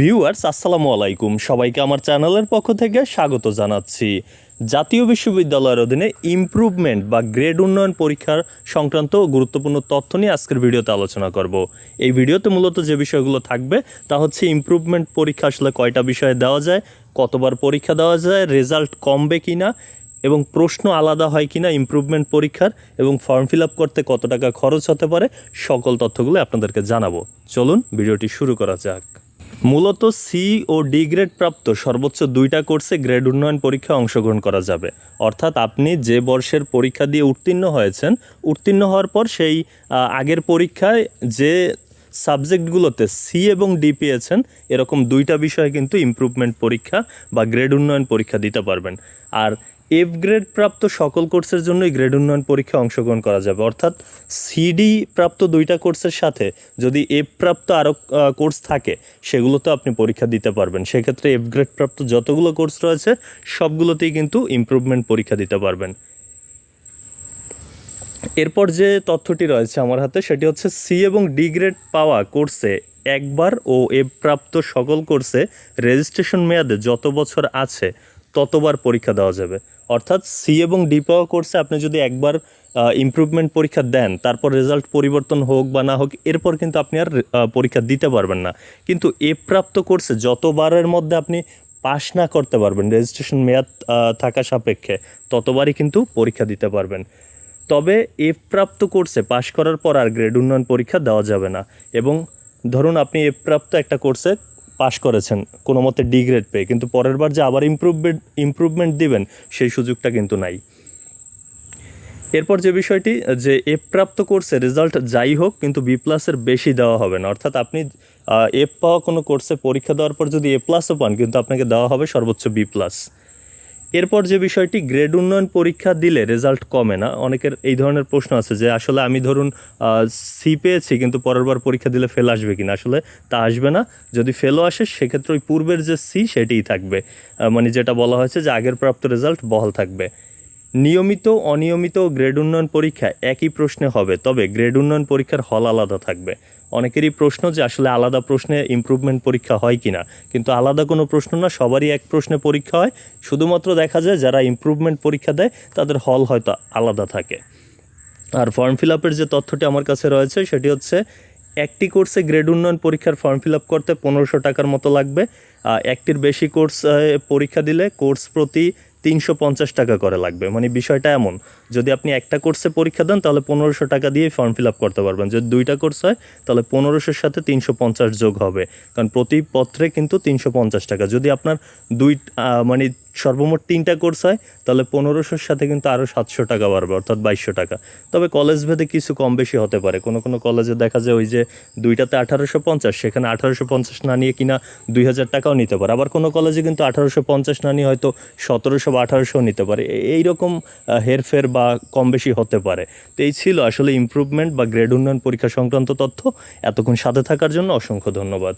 Viewers আসসালামু আলাইকুম। সবাইকে আমার চ্যানেলের পক্ষ থেকে স্বাগত জানাচ্ছি। জাতীয় বিশ্ববিদ্যালয়ের অধীনে ইমপ্রুভমেন্ট বা গ্রেড উন্নয়ন পরীক্ষার সংক্রান্ত গুরুত্বপূর্ণ তথ্য নিয়ে আজকের ভিডিওতে আলোচনা করব। এই ভিডিওতে মূলত যে বিষয়গুলো থাকবে তা হচ্ছে ইমপ্রুভমেন্ট পরীক্ষা আসলে কয়টা বিষয়ে দেওয়া যায়, কতবার পরীক্ষা দেওয়া যায় রেজাল্ট কমবে কিনা, এবং প্রশ্ন আলাদা হয় কিনা ইমপ্রুভমেন্ট পরীক্ষার, এবং ফর্ম ফিল করতে কত টাকা খরচ হতে পারে, সকল তথ্যগুলো আপনাদেরকে জানাব। চলুন, ভিডিওটি শুরু করা যাক। মূলত সি ও ডি গ্রেড প্রাপ্ত সর্বোচ্চ দুইটা কোর্সে গ্রেড উন্নয়ন পরীক্ষায় অংশগ্রহণ করা যাবে। অর্থাৎ আপনি যে বর্ষের পরীক্ষা দিয়ে উত্তীর্ণ হয়েছেন, উত্তীর্ণ হওয়ার পর সেই আগের পরীক্ষায় যে সাবজেক্টগুলোতে সি এবং ডি পেয়েছেন, এরকম দুইটা বিষয়ে কিন্তু ইমপ্রুভমেন্ট পরীক্ষা বা গ্রেড উন্নয়ন পরীক্ষা দিতে পারবেন। আর এফ গ্রেড প্রাপ্ত সকল কোর্সের জন্যই গ্রেড উন্নয়ন পরীক্ষা অংশগ্রহণ করা যাবে। অর্থাৎ সিডি প্রাপ্ত দুইটা কোর্সের সাথে যদি এফ প্রাপ্ত আরও কোর্স থাকে সেগুলোতে আপনি পরীক্ষা দিতে পারবেন। সেক্ষেত্রে এফ গ্রেড প্রাপ্ত যতগুলো কোর্স রয়েছে, সবগুলোতেই কিন্তু ইমপ্রুভমেন্ট পরীক্ষা দিতে পারবেন। এরপর যে তথ্যটি রয়েছে আমার হাতে, সেটি হচ্ছে সি এবং ডি গ্রেড পাওয়া কোর্সে একবার ও এফ প্রাপ্ত সকল কোর্সে রেজিস্ট্রেশন মেয়াদে যত বছর আছে, ততবার পরীক্ষা দেওয়া যাবে। অর্থাৎ সি এবং ডি পাওয়া কোর্সে আপনি যদি একবার ইমপ্রুভমেন্ট পরীক্ষা দেন, তারপর রেজাল্ট পরিবর্তন হোক বা না হোক, এরপর কিন্তু আপনি আর পরীক্ষা দিতে পারবেন না। কিন্তু এ প্রাপ্ত কোর্সে যতবারের মধ্যে আপনি পাশ না করতে পারবেন রেজিস্ট্রেশন মেয়াদ থাকা সাপেক্ষে, ততবারই কিন্তু পরীক্ষা দিতে পারবেন। তবে এ প্রাপ্ত কোর্সে পাশ করার পর আর গ্রেড উন্নয়ন পরীক্ষা দেওয়া যাবে না। এবং ধরুন আপনি এ প্রাপ্ত একটা কোর্সে পাশ করেছেন, কোনো মতে ডি গ্রেড পেয়ে। কিন্তু পরের বার যে আবার ইম্প্রুভমেন্ট ইম্প্রুভমেন্ট দিবেন, সেই সুযোগটা কিন্তু নাই। এরপর যে বিষয়টি, যে এ প্রাপ্ত কোর্সে রেজাল্ট যাই হোক, কিন্তু বি প্লাসের বেশি দেওয়া হবে না। অর্থাৎ আপনি এফ পাওয়া কোনো কোর্সে পরীক্ষা দেওয়ার পর যদি এ প্লাসও পান, কিন্তু আপনাকে দেওয়া হবে সর্বোচ্চ বি প্লাস এরপর যে বিষয়টি গ্রেড উন্নয়ন পরীক্ষা দিলে রেজাল্ট কমে না, অনেকের এই ধরনের প্রশ্ন আছে যে আসলে আমি ধরুন সি পেয়েছি কিন্তু পরের বার পরীক্ষা দিলে ফেল আসবে কিনা। আসলে তা আসবে না। যদি ফেলও আসে, সেক্ষেত্রে ওই পূর্বের যে সি সেটিই থাকবে। মানে যেটা বলা হয়েছে যে আগের প্রাপ্ত রেজাল্ট বহাল থাকবে। নিয়মিত, অনিয়মিত গ্রেড উন্নয়ন পরীক্ষা একই প্রশ্নে হবে, তবে গ্রেড উন্নয়ন পরীক্ষার হল আলাদা থাকবে। অনেকেরই প্রশ্ন যে আসলে আলাদা প্রশ্নে ইমপ্রুভমেন্ট পরীক্ষা হয় কিনা, কিন্তু আলাদা কোনো প্রশ্ন না, সবারই এক প্রশ্নে পরীক্ষা হয়। শুধুমাত্র দেখা যায় যারা ইমপ্রুভমেন্ট পরীক্ষা দেয়, তাদের হল হয়তো আলাদা থাকে। আর ফর্ম ফিল আপের যে তথ্যটি আমার কাছে রয়েছে, সেটি হচ্ছে একটি কোর্সে গ্রেড উন্নয়ন পরীক্ষার ফর্ম ফিল আপ করতে পনেরোশো টাকার মতো লাগবে। একটির বেশি কোর্স পরীক্ষা দিলে কোর্স প্রতি তিনশো পঞ্চাশ টাকা করে লাগবে। মানে বিষয়টা এমন, যদি আপনি একটা কোর্সে পরীক্ষা দেন, তাহলে পনেরোশো টাকা দিয়ে ফর্ম ফিল আপ করতে পারবেন। যদি দুইটা কোর্স হয়, তাহলে পনেরোশোর সাথে তিনশো পঞ্চাশ যোগ হবে। কারণ প্রতি পত্রে কিন্তু তিনশো পঞ্চাশ টাকা। যদি আপনার দুই মানে সর্বমোট তিনটা কোর্স হয়, তাহলে পনেরোশোর সাথে কিন্তু আরও সাতশো টাকা বাড়বে, অর্থাৎ বাইশশো টাকা। তবে কলেজ ভেদে কিছু কম বেশি হতে পারে। কোনো কোনো কলেজে দেখা যায় ওই যে দুইটাতে আঠারোশো পঞ্চাশ, সেখানে আঠারোশো পঞ্চাশ না নিয়ে কিনা দুই হাজার টাকাও নিতে পারে। আবার কোনো কলেজে কিন্তু আঠারোশো পঞ্চাশ না নিয়ে হয়তো সতেরোশো বা আঠারোশো নিতে পারে। এইরকম হেরফের বা কম বেশি হতে পারে। তো এই ছিল আসলে ইমপ্রুভমেন্ট বা গ্রেড উন্নয়ন পরীক্ষা সংক্রান্ত তথ্য। এতক্ষণ সাথে থাকার জন্য অসংখ্য ধন্যবাদ।